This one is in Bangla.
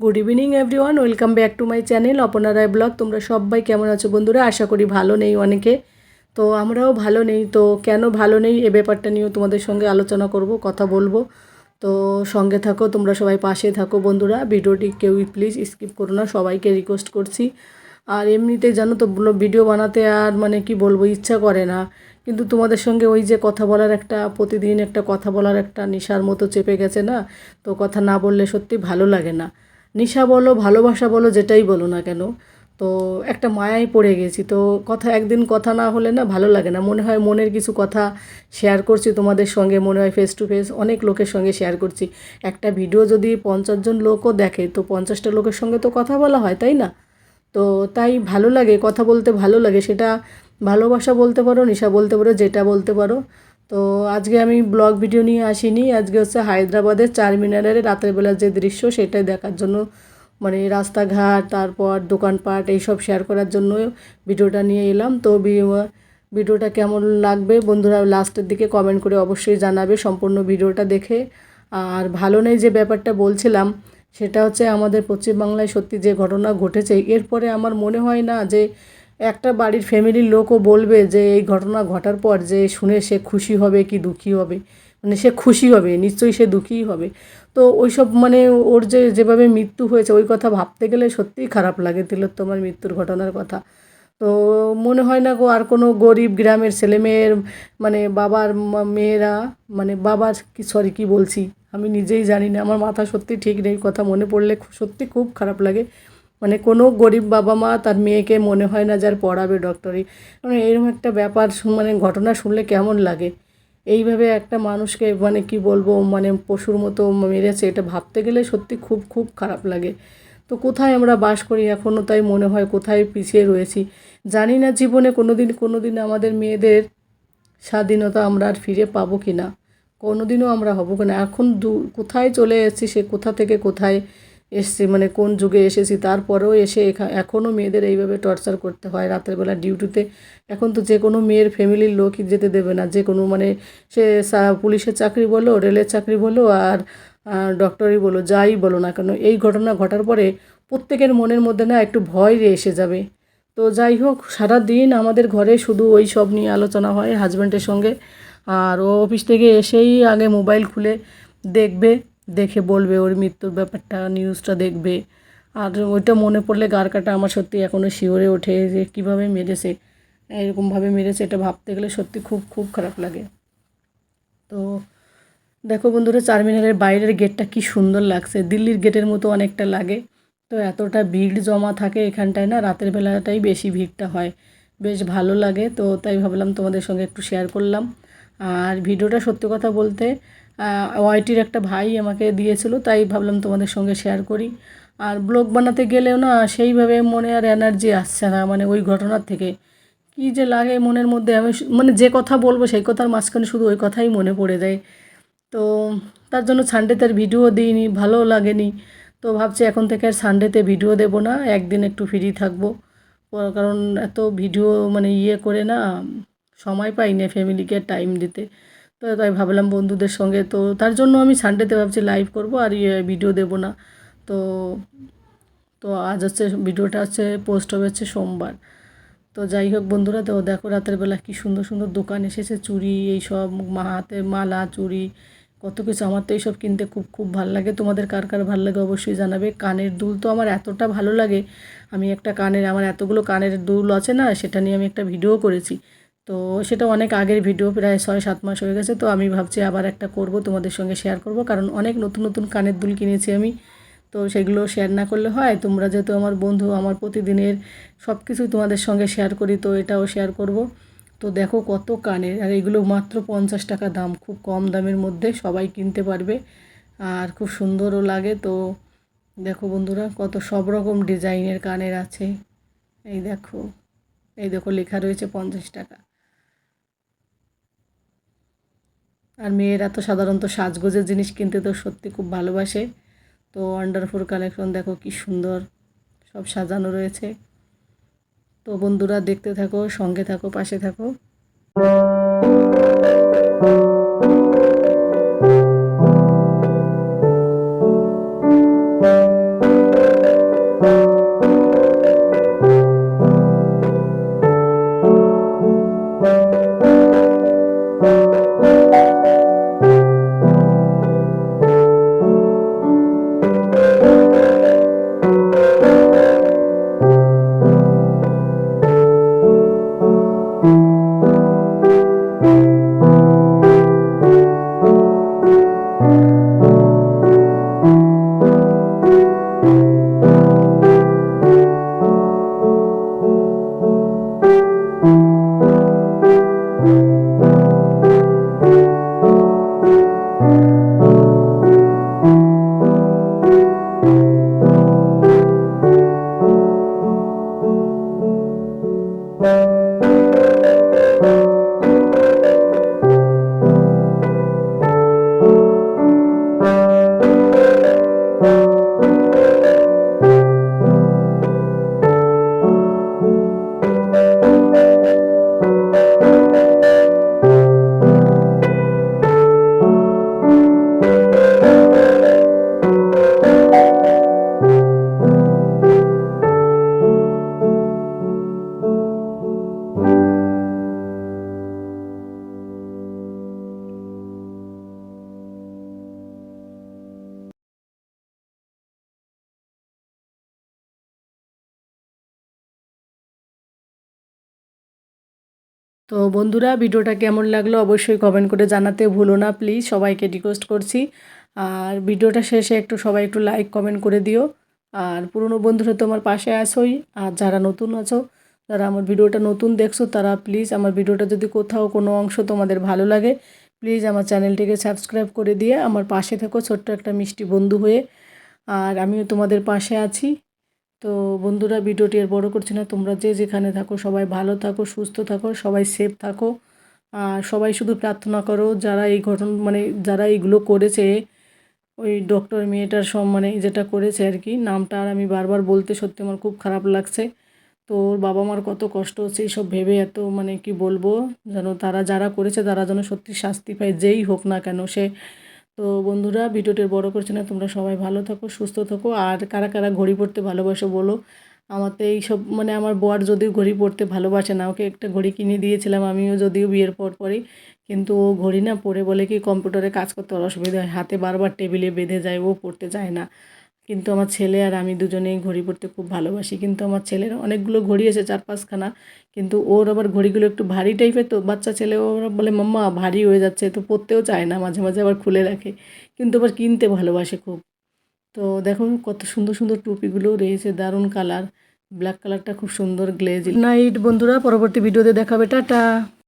Good evening everyone welcome back to my channel Apna Roy blog তোমরা সবাই কেমন আছো বন্ধুরা আশা করি ভালো নেই অনেকে তো আমরাও ভালো নেই। তো কেন ভালো নেই? এ ব্যাপারটা নিয়েও তোমাদের সঙ্গে আলোচনা করব, কথা বলব। তো সঙ্গে থাকো, তোমরা সবাই পাশে থাকো, বন্ধুরা। ভিডিওটি কেউ প্লিজ স্কিপ করো না, সবাইকে রিকোয়েস্ট করছি। আর এমনিতে জানো তো ভিডিও বানাতে আর মানে কি বলব, ইচ্ছা করে না। কিন্তু তোমাদের সঙ্গে ওই যে কথা বলার একটা, প্রতিদিন একটা কথা বলার একটা নেশার মতো চেপে গেছে না? তো কথা না বললে সত্যি ভালো লাগে না। নেশা বলো, ভালোবাসা বলো, যেটাই বলো না কেন। তো একটা মায়ায় পড়ে গেছি। তো কথা, একদিন কথা না হলে না ভালো লাগে না। মনে হয় মনের কিছু কথা শেয়ার করছি তোমাদের সঙ্গে, মনে হয় ফেস টু ফেস অনেক লোকের সঙ্গে শেয়ার করছি। একটা ভিডিও যদি পঞ্চাশ জন লোকও দেখে, তো পঞ্চাশটা লোকের সঙ্গে তো কথা বলা হয়, তাই না? তো তাই ভালো লাগে, কথা বলতে ভালো লাগে। সেটা ভালোবাসা বলতে পারো, নেশা বলতে পারো, যেটা বলতে পারো। তো আজকে আমি ব্লগ ভিডিও নিয়ে আসিনি। আজকে হচ্ছে হায়দ্রাবাদের চারমিনারের রাতের বেলার যে দৃশ্য, সেটাই দেখার জন্য মানে রাস্তাঘাট, তারপর দোকানপাট, এইসব শেয়ার করার জন্য ভিডিওটা নিয়ে এলাম। তো ভিডিওটা কেমন লাগবে? বন্ধুরা লাস্টের দিকে কমেন্ট করে অবশ্যই জানাবে সম্পূর্ণ ভিডিওটা দেখে। আর ভালো নেই যে ব্যাপারটা বলছিলাম, সেটা হচ্ছে আমাদের পশ্চিমবাংলায় সত্যি যে ঘটনা ঘটেছে, এরপরে আমার মনে হয় না যে একটা বাড়ির ফ্যামিলির লোকও বলবে যে, এই ঘটনা ঘটার পর যে শুনে সে খুশি হবে কি দুঃখী হবে? মানে সে খুশি হবে, নিশ্চয়ই সে দুঃখীই হবে। তো ওইসব মানে ওর যে যেভাবে মৃত্যু হয়েছে, ওই কথা ভাবতে গেলে সত্যিই খারাপ লাগে তিলোত্তমার মৃত্যুর ঘটনার কথা। তো মনে হয় না গো, আর কোনো গরিব গ্রামের ছেলেমেয়ের মানে বাবার মেয়েরা মানে বাবার কি সরি কি বলছি? আমি নিজেই জানি না, আমার মাথা সত্যি ঠিক নেই, কথা মনে পড়লে সত্যি খুব খারাপ লাগে। মানে কোনো গরিব বাবা মা তার মেয়েকে মনে হয় না যার পড়াবে ডক্টরি মানে এরকম একটা ব্যাপার মানে ঘটনা শুনলে কেমন লাগে? এইভাবে একটা মানুষকে মানে কি বলব মানে পশুর মতো মেরেছে, এটা ভাবতে গেলে সত্যি খুব খুব খারাপ লাগে। তো কোথায় আমরা বাস করি? এখনও তাই মনে হয় কোথায় পিছিয়ে রয়েছি। জানি না জীবনে কোনো দিন কোনো দিন আমাদের মেয়েদের স্বাধীনতা আমরা আর ফিরে পাবো কি না কোনো। দিনও আমরা হব কি না এখন দু কোথায় চলে এসেছি সে কোথা থেকে কোথায় এসছি মানে কোন যুগে এসেছি, তারপরেও এসে এখা এখনও মেয়েদের এইভাবে টর্চার করতে হয় রাতের বেলা ডিউটিতে এখন তো যে কোনো মেয়ের ফ্যামিলির লোকই যেতে দেবে না। যে কোনো মানে সে সা- পুলিশের চাকরি বলো, রেলের চাকরি বলো, আর ডক্টরই বলো, যাই বলো না কেন, এই ঘটনা ঘটার পরে প্রত্যেকের মনের মধ্যে না একটু ভয় এসে যাবে। তো যাই হোক সারা দিন আমাদের ঘরে শুধু ওই সব নিয়ে আলোচনা হয় হাজব্যান্ডের সঙ্গে। আর ও অফিস থেকে এসেই আগে মোবাইল খুলে দেখবে। দেখে বলবে ওর মৃত্যুর ব্যাপারটা নিউজটা দেখবে। আর ওইটা মনে পড়লে গার কাটা আমার সত্যি এখনও শিওরে ওঠে যে কীভাবে মেরেছে, এরকমভাবে মেরেছে, এটা ভাবতে গেলে সত্যি খুব খুব খারাপ লাগে। তো দেখো বন্ধুরা চারমিনারের বাইরের গেটটা কি সুন্দর লাগছে। দিল্লির গেটের মতো অনেকটা লাগে। তো এতটা ভিড় জমা থাকে এখানটায় না, রাতের বেলাটাই বেশি ভিড়টা হয়। বেশ ভালো লাগে, তো তাই ভাবলাম তোমাদের সঙ্গে একটু শেয়ার করলাম। আর ভিডিওটা সত্যি কথা বলতে ওয়াইটির একটা ভাই আমাকে দিয়েছিল, তাই ভাবলাম তোমাদের সঙ্গে শেয়ার করি। আর ব্লগ বানাতে গেলেও না, সেইভাবে মনে আর এনার্জি আসছে না মানে ওই ঘটনার থেকে। কী যে লাগে মনের মধ্যে, আমি মানে যে কথা বলব সেই কথার মাঝখানে শুধু ওই কথাই মনে পড়ে যায়। তো তার জন্য সানডেতে ভিডিও দিইনি, ভালো লাগেনি। তো ভাবছি এখন থেকে আর সানডেতে ভিডিও দেবো না, একদিন একটু ফ্রি থাকব। কারণ এত ভিডিও মানে ইয়ে করে না, সময় পাই না ফ্যামিলিকে টাইম দিতে। তো তাই ভাবলাম বন্ধুদের সঙ্গে। তো তার জন্য আমি সানডেতে ভাবছি লাইভ করব আর ইয়ে ভিডিও দেবো না। তো তো আজ হচ্ছে ভিডিওটা হচ্ছে পোস্ট হবে হচ্ছে সোমবার। তো যাই হোক বন্ধুরা, তো দেখো রাতের বেলা কি সুন্দর সুন্দর দোকান এসেছে, চুড়ি এইসব মা হাতে মালা, চুড়ি, কত কিছু। আমার তো এইসব কিনতে খুব খুব ভালো লাগে। তোমাদের কার কার ভালো লাগে অবশ্যই জানাবে। কানের দুল তো আমার এতটা ভালো লাগে। আমি একটা কানের, আমার এতগুলো কানের দুল আছে না, সেটা নিয়ে আমি একটা ভিডিও করেছি। তো সেটা অনেক আগের ভিডিও প্রায় ছয়, সাত মাস হয়ে গেছে। তো আমি ভাবছি আবার একটা করব, তোমাদের সঙ্গে শেয়ার করব। কারণ অনেক নতুন নতুন কানের দুল কিনেছি আমি। তো সেগুলো শেয়ার না করলে হয়, তোমরা যেহেতু আমার বন্ধু, আমার প্রতিদিনের সব কিছুই তোমাদের সঙ্গে শেয়ার করি, তো এটাও শেয়ার করব। তো দেখো কত কানের, আর এগুলো মাত্র পঞ্চাশ টাকা দাম, খুব কম দামের মধ্যে সবাই কিনতে পারবে। আর খুব সুন্দরও লাগে, তো দেখো বন্ধুরা, কত সব রকম ডিজাইনের কানের আছে। এই দেখো এই দেখো লেখা রয়েছে পঞ্চাশ টাকা। আর মেয়েরা তো সাধারণত সাজগোজের জিনিস কিনতে তো সত্যি খুব ভালোবাসে। তো ওয়ান্ডারফুল কালেকশন দেখো কি সুন্দর সব সাজানো রয়েছে। তো বন্ধুরা দেখতে থাকো, সঙ্গে থাকো, পাশে থাকো। তো বন্ধুরা, ভিডিওটা কেমন লাগল অবশ্যই কমেন্ট করে জানাতে ভুলো না প্লিজ সবাইকে রিকোয়েস্ট করছি। আর ভিডিওটা শেষে একটু সবাই একটু লাইক কমেন্ট করে দিও। আর পুরনো বন্ধুরা, তোমার পাশে আসোই আর যারা নতুন আছো, যারা আমার ভিডিওটা নতুন দেখছ, তারা প্লিজ আমার ভিডিওটা যদি কোথাও কোনো অংশ তোমাদের ভালো লাগে প্লিজ আমার চ্যানেলটিকে সাবস্ক্রাইব করে দিয়ে আমার পাশে থেকো ছোট্ট একটা মিষ্টি বন্ধু হয়ে। আর আমিও তোমাদের পাশে আছি। তো বন্ধুরা, ভিডিওটি আর বড় করছি না। তোমরা যে যেখানে থাকো, সবাই ভালো থাকো, সুস্থ থাকো, সবাই সেফ থাকো। আর সবাই শুধু প্রার্থনা করো, যারা এই ঘটনা মানে যারা এইগুলো করেছে, ওই ডক্টর মেয়েটার সব মানে যেটা করেছে আর কি, নামটা আর আমি বারবার বলতে সত্যি আমার খুব খারাপ লাগছে। তো ওর বাবা মার কত কষ্ট হচ্ছে, এইসব ভেবে এত মানে কি বলব, যেন তারা যারা করেছে, তারা যেন সত্যি শাস্তি পায়, যেই হোক না কেন, সে তো বন্ধুরা ভিডিওটির বড় করছে না, তোমরা সবাই ভালো থাকো, সুস্থ থাকো, আর কারা কারা ঘড়ি পড়তে ভালোবাসো বলো। আমার তো এইসব মানে আমার বর যদিও ঘড়ি পড়তে ভালোবাসে না, ওকে একটা ঘড়ি কিনে দিয়েছিলাম, আমিও যদিও বিয়ের পর পরই, কিন্তু ও ঘড়ি না পরে বলে কি কম্পিউটারে কাজ করতে অসুবিধা হয়, হাতে বারবার টেবিলে বেঁধে যায়, ও পড়তে চায় না। কিন্তু আমার ছেলে আর আমি দুজনেই ঘড়ি পরতে খুব ভালোবাসি। কিন্তু আমার ছেলের অনেকগুলো ঘড়ি আছে চার পাঁচখানা কিন্তু ওর আবার ঘড়িগুলো একটু ভারী টাইপের তো। বাচ্চা ছেলে ওরা বলে, মাম্মা, ভারী হয়ে যাচ্ছে। তো পরতেও চায় না, মাঝে মাঝে আবার খুলে রাখে। কিন্তু আবার কিনতে ভালোবাসে খুব। তো দেখো কত সুন্দর সুন্দর টুপিগুলো রয়েছে, দারুণ কালার ব্ল্যাক কালারটা খুব সুন্দর গ্লেজ নাইট বন্ধুরা। পরবর্তী ভিডিওতে দেখাবে। টাটা!